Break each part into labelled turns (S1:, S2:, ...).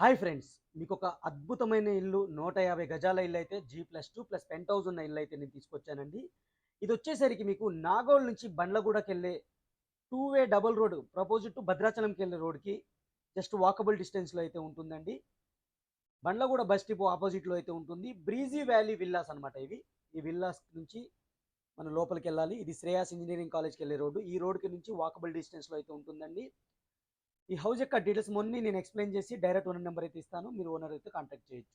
S1: Hi friends మీకు ఒక అద్భుతమైన ఇల్లు నూట యాభై గజాల ఇల్లు అయితే G plus two plus penthouse ఉన్న ఇల్లు అయితే నేను తీసుకొచ్చానండి. ఇది వచ్చేసరికి మీకు నాగోల్ నుంచి బండ్లగూడకి వెళ్ళే two way double road proposed to భద్రాచలంకి వెళ్ళే రోడ్కి జస్ట్ వాకబుల్ డిస్టెన్స్లో అయితే ఉంటుందండి. బండ్లగూడ బస్ డిపో ఆపోజిట్లో అయితే ఉంటుంది. బ్రీజీ వ్యాలీ విల్లాస్ అనమాట ఇవి. ఈ విల్లాస్ నుంచి మనం లోపలికి వెళ్ళాలి ఇది శ్రేయాస్ ఇంజనీరింగ్ కాలేజ్కి వెళ్ళే రోడ్డు. ఈ రోడ్కి నుంచి వాకబుల్ డిస్టెన్స్లో అయితే ఉంటుందండి. ఈ హౌస్ యొక్క డీటెయిల్స్ మొన్న నేను ఎక్స్ప్లెయిన్ చేసి డైరెక్ట్ ఓనర్ నెంబర్ అయితే ఇస్తాను. మీరు ఓనర్ అయితే కాంటాక్ట్ చేయొచ్చు.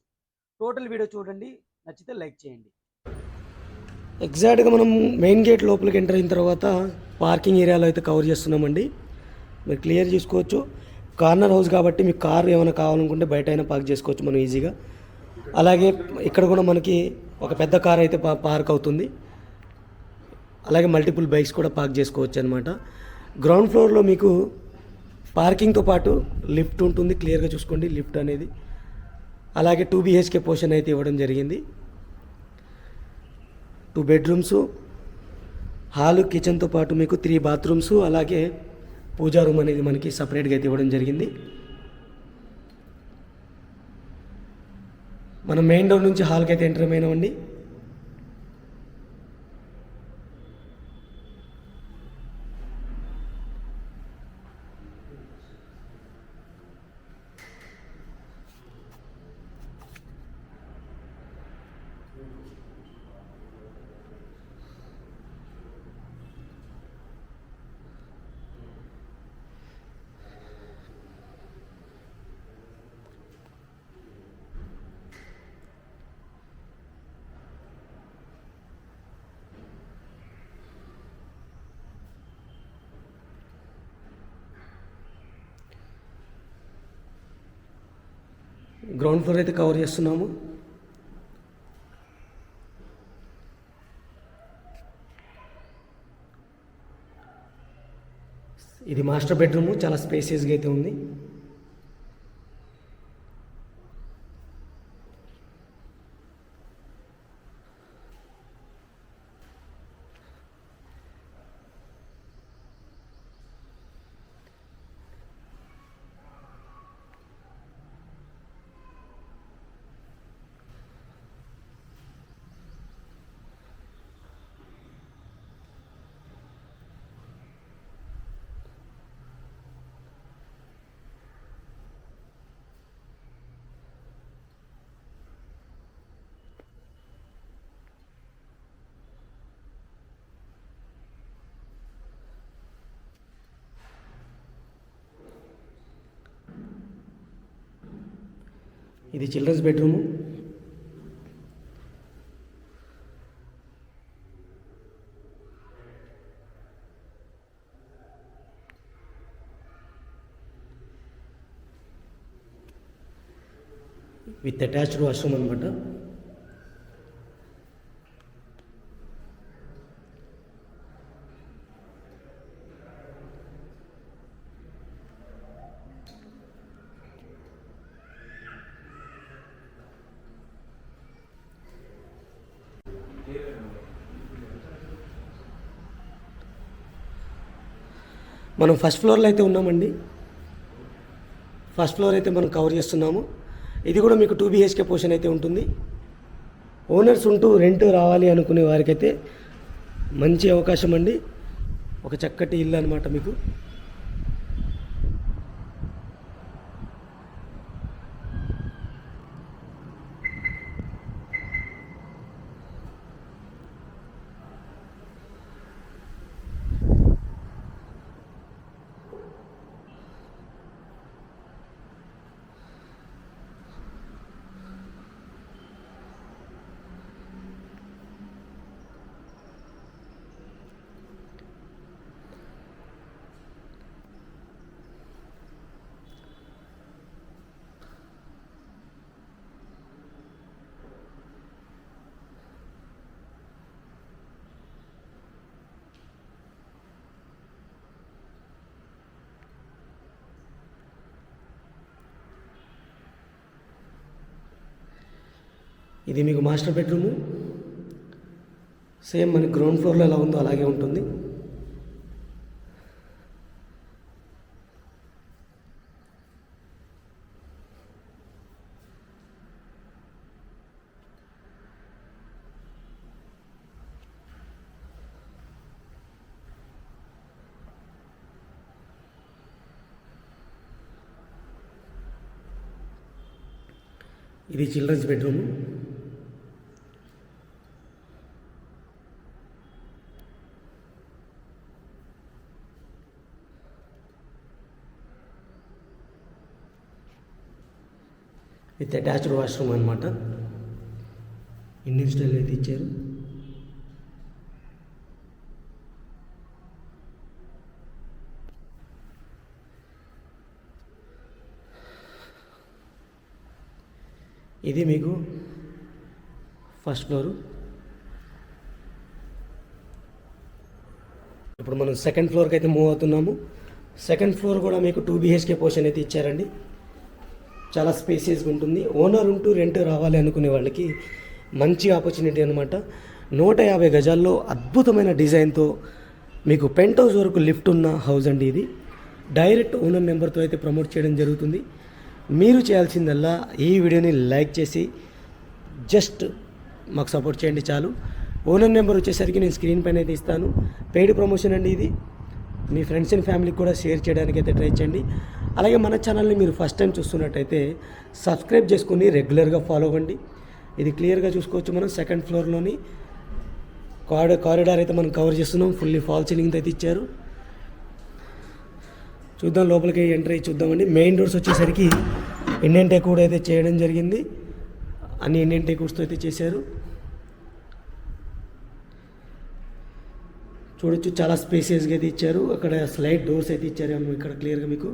S1: టోటల్ వీడియో చూడండి నచ్చితే లైక్ చేయండి. ఎగ్జాక్ట్గా మనం మెయిన్ గేట్ లోపలికి ఎంటర్ అయిన తర్వాత పార్కింగ్ ఏరియాలో అయితే కవర్ చేస్తున్నామండి. మీరు క్లియర్ చేసుకోవచ్చు. కార్నర్ హౌస్ కాబట్టి మీకు కారు ఏమైనా కావాలనుకుంటే బయట అయినా పార్క్ చేసుకోవచ్చు మనం ఈజీగా. అలాగే ఇక్కడ కూడా మనకి ఒక పెద్ద కార్ అయితే పార్క్ అవుతుంది. అలాగే మల్టిపుల్ బైక్స్ కూడా పార్క్ చేసుకోవచ్చు అనమాట గ్రౌండ్ ఫ్లోర్లో మీకు పార్కింగ్తో పాటు లిఫ్ట్ ఉంటుంది క్లియర్గా చూసుకోండి లిఫ్ట్ అనేది. అలాగే టూ బిహెచ్కే పోర్షన్ అయితే ఇవ్వడం జరిగింది. టూ బెడ్రూమ్స్ హాలు కిచెన్తో పాటు మీకు త్రీ బాత్రూమ్స్ అలాగే పూజా రూమ్ అనేది మనకి సపరేట్గా అయితే ఇవ్వడం జరిగింది. మనం మెయిన్ డోర్ నుంచి హాల్కి అయితే ఎంటర్ అయినామండి. గ్రౌండ్ ఫ్లోర్ అయితే కవర్ చేస్తున్నాము. ఇది మాస్టర్ బెడ్రూమ్ చాలా స్పేసియస్గా అయితే ఉంది. ఇది children's bedroom. With attached washroom అనమాట మనం ఫస్ట్ ఫ్లోర్లో అయితే ఉన్నామండి. ఫస్ట్ ఫ్లోర్ అయితే మనం కవర్ చేస్తున్నాము. ఇది కూడా మీకు టూ బిహెచ్కే పోర్షన్ అయితే ఉంటుంది. ఓనర్స్ ఉంటూ రెంట్ రావాలి అనుకునే వారికైతే మంచి అవకాశం అండి. ఒక చక్కటి ఇల్లు అనమాట మీకు. ఇది మీకు మాస్టర్ బెడ్రూము. సేమ్ మన గ్రౌండ్ ఫ్లోర్లో ఎలా ఉందో అలాగే ఉంటుంది. ఇది children's bedroom. With attached washroom అనమాట ఇండియన్ స్టైల్ అయితే ఇచ్చారు. ఇది మీకు ఫస్ట్ ఫ్లోరు. ఇప్పుడు మనం సెకండ్ ఫ్లోర్కి అయితే మూవ్ అవుతున్నాము. సెకండ్ ఫ్లోర్ కూడా మీకు టూ బీహెచ్కే పోర్షన్ అయితే ఇచ్చారండి. చాలా స్పేసియస్గా ఉంటుంది. ఓనర్ ఉంటూ రెంట్ రావాలి అనుకునే వాళ్ళకి మంచి ఆపర్చునిటీ అనమాట నూట యాభై గజాల్లో అద్భుతమైన డిజైన్తో మీకు పెంట్ హౌస్ వరకు లిఫ్ట్ ఉన్న హౌస్ అండి ఇది. డైరెక్ట్ ఓనర్ నెంబర్తో అయితే ప్రమోట్ చేయడం జరుగుతుంది. మీరు చేయాల్సిందల్లా ఈ వీడియోని లైక్ చేసి జస్ట్ మాకు సపోర్ట్ చేయండి చాలు. ఓనర్ నెంబర్ వచ్చేసరికి నేను స్క్రీన్ పైన అయితే ఇస్తాను. పెయిడ్ ప్రమోషన్ అండి ఇది. మీ ఫ్రెండ్స్ అండ్ ఫ్యామిలీకి కూడా షేర్ చేయడానికి అయితే ట్రై చేయండి. అలాగే మన ఛానల్ని మీరు ఫస్ట్ టైం చూస్తున్నట్టయితే సబ్స్క్రైబ్ చేసుకొని రెగ్యులర్గా ఫాలో అవ్వండి. ఇది క్లియర్గా చూసుకోవచ్చు మనం సెకండ్ ఫ్లోర్లోని కారిడ కారిడార్ అయితే మనం కవర్ చేస్తున్నాం. ఫుల్లీ ఫాల్ సీలింగ్ అయితే ఇచ్చారు. చూద్దాం లోపలికి ఎంటర్ అయ్యి చూద్దామండి. మెయిన్ డోర్స్ వచ్చేసరికి ఇండియన్ టెకూడ్ అయితే చేయడం జరిగింది. అన్ని ఇండియన్ టెకూడ్స్తో అయితే చేశారు. చూడొచ్చు చాలా స్పేసియస్గా అయితే ఇచ్చారు. అక్కడ స్లైడ్ డోర్స్ అయితే ఇచ్చారు ఇక్కడ క్లియర్గా మీకు.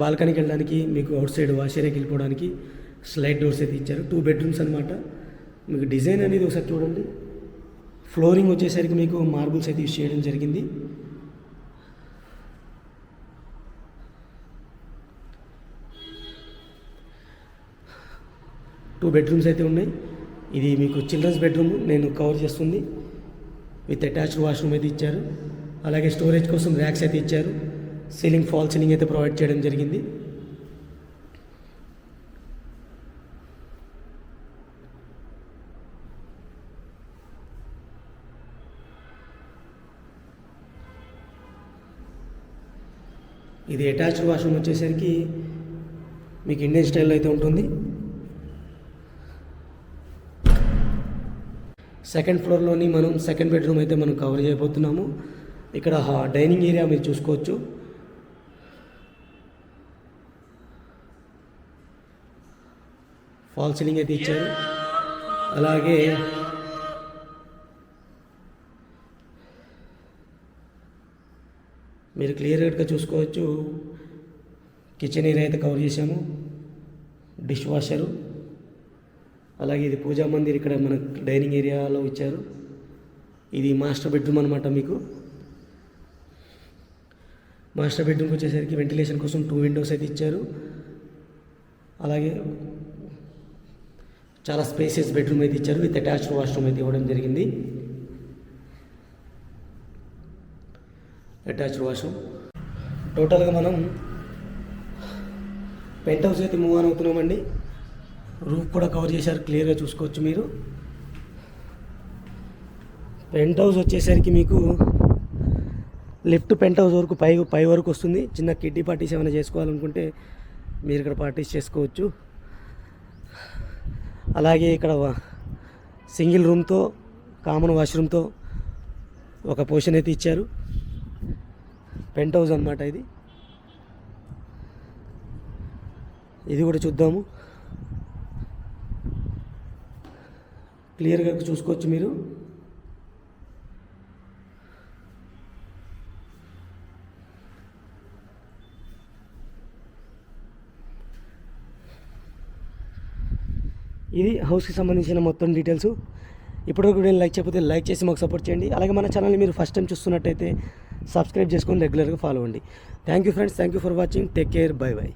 S1: బాల్కనీకి వెళ్ళడానికి మీకు అవుట్ సైడ్ వాష్ ఏరియాకి వెళ్ళిపోవడానికి స్లైడ్ డోర్స్ అయితే ఇచ్చారు. టూ బెడ్రూమ్స్ అనమాట మీకు డిజైన్ అనేది ఒకసారి చూడండి. ఫ్లోరింగ్ వచ్చేసరికి మీకు మార్బుల్స్ అయితే యూస్ చేయడం జరిగింది. టూ బెడ్రూమ్స్ అయితే ఉన్నాయి. ఇది మీకు చిల్డ్రన్స్ బెడ్రూమ్ నేను కవర్ చేస్తుంది. విత్ అటాచ్డ్ వాష్రూమ్ అయితే ఇచ్చారు. అలాగే స్టోరేజ్ కోసం ర్యాక్స్ అయితే ఇచ్చారు. సీలింగ్ ఫాల్ సీలింగ్ అయితే ప్రొవైడ్ చేయడం జరిగింది. ఇది అటాచ్డ్ వాష్రూమ్ వచ్చేసరికి మీకు ఇండియన్ స్టైల్లో అయితే ఉంటుంది. సెకండ్ ఫ్లోర్లోని మనం సెకండ్ బెడ్రూమ్ అయితే మనం కవర్ చేయబోతున్నాము. ఇక్కడ డైనింగ్ ఏరియా మీరు చూసుకోవచ్చు. ఫాల్ సీలింగ్ అయితే ఇచ్చారు అలాగే మీరు క్లియర్గా చూసుకోవచ్చు. కిచెన్ ఏరియా అయితే కవర్ చేసాము డిష్ వాషరు. అలాగే ఇది పూజా మందిర్ ఇక్కడ మన డైనింగ్ ఏరియాలో ఇచ్చారు. ఇది మాస్టర్ బెడ్రూమ్ అనమాట మీకు. మాస్టర్ బెడ్రూమ్కి వచ్చేసరికి వెంటిలేషన్ కోసం టూ విండోస్ అయితే ఇచ్చారు. అలాగే చాలా స్పేసియస్ బెడ్రూమ్ అయితే ఇచ్చారు. విత్ అటాచ్డ్ వాష్రూమ్ అయితే ఇవ్వడం జరిగింది. అటాచ్డ్ వాష్రూమ్ టోటల్గా మనం పెంట్ హౌస్ అయితే మూవ్ ఆన్ అవుతున్నామండి. రూఫ్ కూడా కవర్ చేశారు. క్లియర్గా చూసుకోవచ్చు మీరు. పెంట్ హౌస్ వచ్చేసరికి మీకు లిఫ్ట్ పెంట్ హౌస్ వరకు పై పై వరకు వస్తుంది. చిన్న కిడ్డీ పార్టీస్ ఏమైనా చేసుకోవాలనుకుంటే మీరు ఇక్కడ పార్టీస్ చేసుకోవచ్చు. అలాగే ఇక్కడ సింగిల్ రూమ్తో కామన్ వాష్రూమ్తో ఒక పోర్షన్ అయితే ఇచ్చారు. పెంట్ హౌస్ అనమాట ఇది. ఇది కూడా చూద్దాము. క్లియర్గా చూసుకోవచ్చు మీరు. ఇది హౌస్కి సంబంధించిన మొత్తం డీటెయిల్స్. ఇప్పటివరకు వీడియోని లైక్ చేయకపోతే లైక్ చేసి మాకు సపోర్ట్ చేయండి. అలాగే మన ఛానల్ని మీరు ఫస్ట్ టైం చూస్తున్నట్టయితే సబ్స్క్రైబ్ చేసుకొని రెగ్యులర్గా ఫాలో అవ్వండి. Thank you friends thank you for watching. Take care. Bye bye.